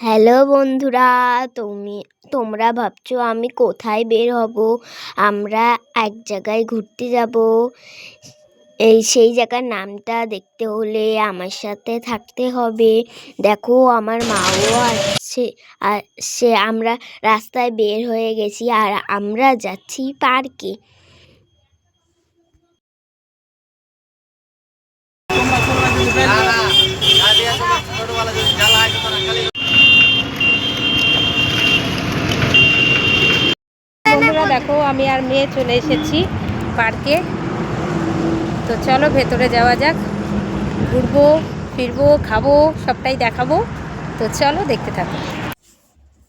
Hello বন্ধুরা, তুমি, তোমরা ভাবছ আমি কোথায় বের হব? আমরা এক জায়গায় ঘুরতে যাব। এই সেই জায়গার নামটা দেখতে হলে আমার সাথে থাকতে হবে। দেখো, আমার মাও আসছে। আর সে, আমরা রাস্তায় বের হয়ে গেছি আর আমরা যাচ্ছি পার্কে। দেখো, আমি আর মেয়ে চলে এসেছি পার্কে। তো চলো, ভেতরে যাওয়া যাক। ঘুরবো, ফিরবো, খাব, সবটাই দেখাবো। তো চলো, দেখতে থাকো।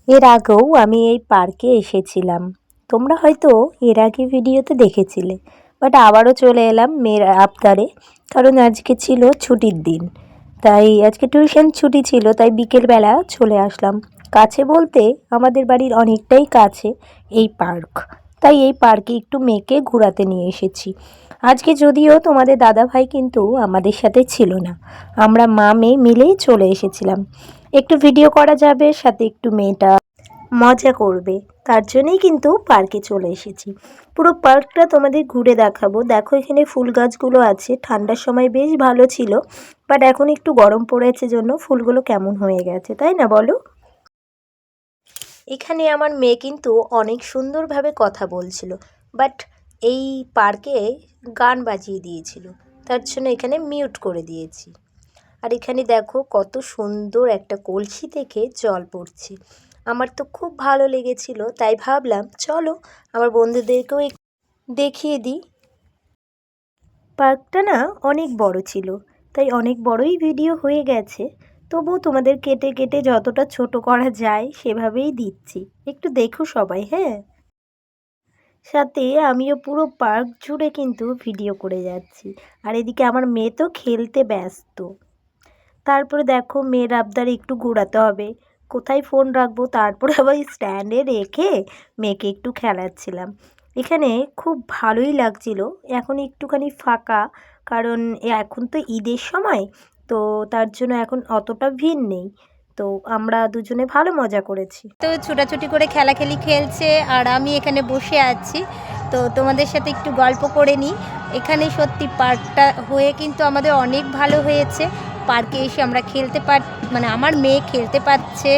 এর আগেও আমি এই পার্কে এসেছিলাম। তোমরা হয়তো এর আগে ভিডিওতে দেখেছিলে, বাট আবারও চলে এলাম মেয়ের আবদারে, কারণ আজকে ছিল ছুটির দিন। তাই আজকে টিউশন ছুটি ছিল, তাই বিকেলবেলা চলে আসলাম। কাছে বলতে আমাদের বাড়ির অনেকটাই কাছে এই পার্ক। তাই এই পার্কে একটু মেয়েকে ঘোরাতে নিয়ে এসেছি। আজকে যদিও তোমাদের দাদা ভাই কিন্তু আমাদের সাথে ছিল না। আমরা মা মেয়ে মিলেই চলে এসেছিলাম। একটু ভিডিও করা যাবে, সাথে একটু মেয়েটা মজা করবে। তার জন্যই কিন্তু পার্কে চলে এসেছি। পুরো পার্কটা তোমাদের ঘুরে দেখাবো। দেখো এখানে ফুল গাছগুলো আছে। ঠান্ডার সময় বেশ ভালো ছিল বাট এখন একটু গরম পড়েছে জন্য ফুলগুলো কেমন হয়ে গেছে, তাই না বলো? এখানে আমার মেয়ে কিন্তু অনেক সুন্দরভাবে কথা বলছিল বাট এই পার্কে গান বাজিয়ে দিয়েছিল, তার জন্য এখানে মিউট করে দিয়েছি। আর এখানে দেখো কত সুন্দর একটা কলসি থেকে জল পড়ছে, আমার তো খুব ভালো লেগেছিল, তাই ভাবলাম চলো আমার বন্ধুদেরকেও দেখিয়ে দিই। পার্কটা না অনেক বড় ছিল, তাই অনেক বড়ই ভিডিও হয়ে গেছে তবুও তোমাদের কেটে কেটে যতটা ছোট করা যায় সেভাবেই দিচ্ছি। একটু দেখো সবাই হ্যাঁ? সাথে আমিও পুরো পার্ক জুড়ে কিন্তু ভিডিও করে যাচ্ছি। আর এদিকে আমার মেয়ে তো খেলতে ব্যস্ত। তারপরে দেখো মেয়ের আবদার একটু ঘোরাতে হবে। কোথায় ফোন রাখব? তারপরে আবার স্ট্যান্ডে রেখে মেয়েকে একটু খেলাচ্ছিলাম। এখানে খুব ভালোই লাগছিল। এখন একটুখানি ফাঁকা। কারণ এখন তো ঈদের সময়। তো তার জন্য এখন অতটা ভিড় নেই। তো আমরা দুজনে ভালো মজা করেছি। তো ছোটাছুটি করে খেলাখেলি খেলছে আর আমি এখানে বসে আছি। তো তোমাদের সাথে একটু গল্প করে নিই। এখানে সত্যি পার্কটা হয়ে কিন্তু আমাদের অনেক ভালো হয়েছে। পার্কে এসে আমরা খেলতে পার মানে আমার মেয়ে খেলতে পারছে,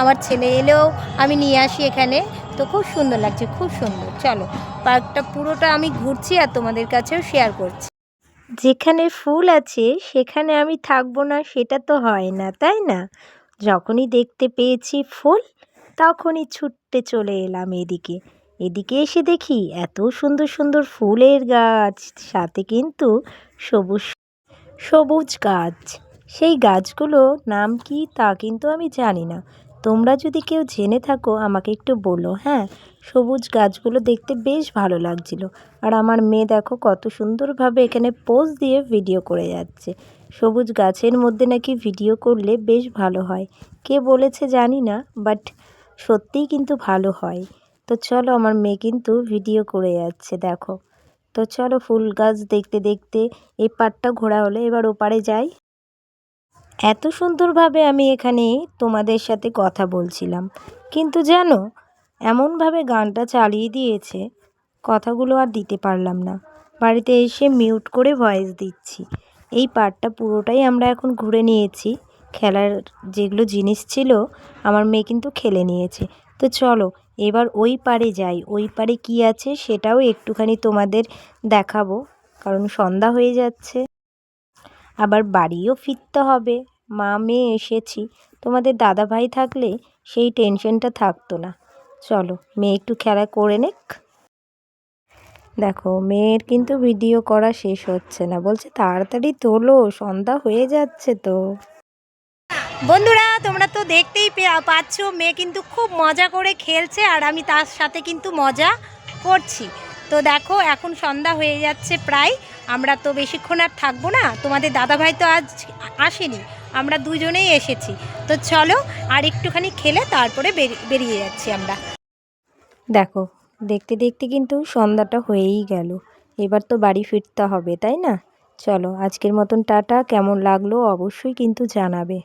আমার ছেলে এলেও আমি নিয়ে আসি এখানে। তো খুব সুন্দর লাগছে, খুব সুন্দর। চলো, পার্কটা পুরোটা আমি ঘুরছি আর তোমাদের কাছেও শেয়ার করছি। যেখানে ফুল আছে, সেখানে আমি থাকব না, সেটা তো হয় না, তাই না? যখনই দেখতে পেয়েছি ফুল, তখনই ছুটতে চলে এলাম এদিকে। এদিকে এসে দেখি এত সুন্দর সুন্দর ফুলের গাছ, সাথে কিন্তু সবুজ সবুজ গাছ। সেই গাছগুলো নাম কি তা কিন্তু আমি জানি না। তোমরা যদি কেউ জেনে থাকো, আমাকে একটু বলো হ্যাঁ? সবুজ গাছগুলো দেখতে বেশ ভালো লাগছিল। আর আমার মেয়ে দেখো কত সুন্দরভাবে এখানে পোজ দিয়ে ভিডিও করে যাচ্ছে। সবুজ গাছের মধ্যে নাকি ভিডিও করলে বেশ ভালো হয়। কে বলেছে জানি না, বাট সত্যিই কিন্তু ভালো হয়। তো চলো, আমার মেয়ে কিন্তু ভিডিও করে যাচ্ছে, দেখো। তো চলো ফুল গাছ দেখতে দেখতে এই পাড়টা ঘোরা হলে, এবার ওপারে যাই। এত সুন্দরভাবে আমি এখানে তোমাদের সাথে কথা বলছিলাম। কিন্তু জানো, এমনভাবে গানটা চালিয়ে দিয়েছে, কথাগুলো আর দিতে পারলাম না। বাড়িতে এসে মিউট করে ভয়েস দিচ্ছি। এই পার্টটা পুরোটাই আমরা এখন ঘুরে নিয়েছি। খেলার যেগুলো জিনিস ছিল, আমার মেয়ে কিন্তু খেলে নিয়েছে। তো চলো, এবার ওই পারে যাই। ওই পারে কি আছে সেটাও একটুখানি তোমাদের দেখাবো, কারণ সন্ধ্যা হয়ে যাচ্ছে। আবার বাড়িও ফিরতে হবে। মা, মেয়ে এসেছি। তোমাদের দাদা ভাই থাকলে সেই টেনশনটা থাকতো না। চলো, মেয়ে একটু খেলা করে নেক। দেখো, মেয়ের কিন্তু ভিডিও করা শেষ হচ্ছে না। বলছে, তাড়াতাড়ি তোলো, সন্ধ্যা হয়ে যাচ্ছে তো। বন্ধুরা, তোমরা তো দেখতেই পাচ্ছ, মেয়ে কিন্তু খুব মজা করে খেলছে আর আমি তার সাথে কিন্তু মজা করছি। তো দেখো, এখন সন্ধ্যা হয়ে যাচ্ছে প্রায়। আমরা তো বেশিক্ষণ আর থাকব না। তোমাদের দাদাভাই তো আজ আসেনি। আমরা দুজনেই এসেছি। তো চলো, আর একটুখানি খেলে তারপরে বেরি- বেরিয়ে যাচ্ছি আমরা। দেখো, দেখতে দেখতে কিন্তু সন্ধ্যাটা হয়েই গেল। এবার তো বাড়ি ফিরতে হবে, তাই না? চলো, আজকের মতন টাটা। কেমন লাগল অবশ্যই কিন্তু জানাবে।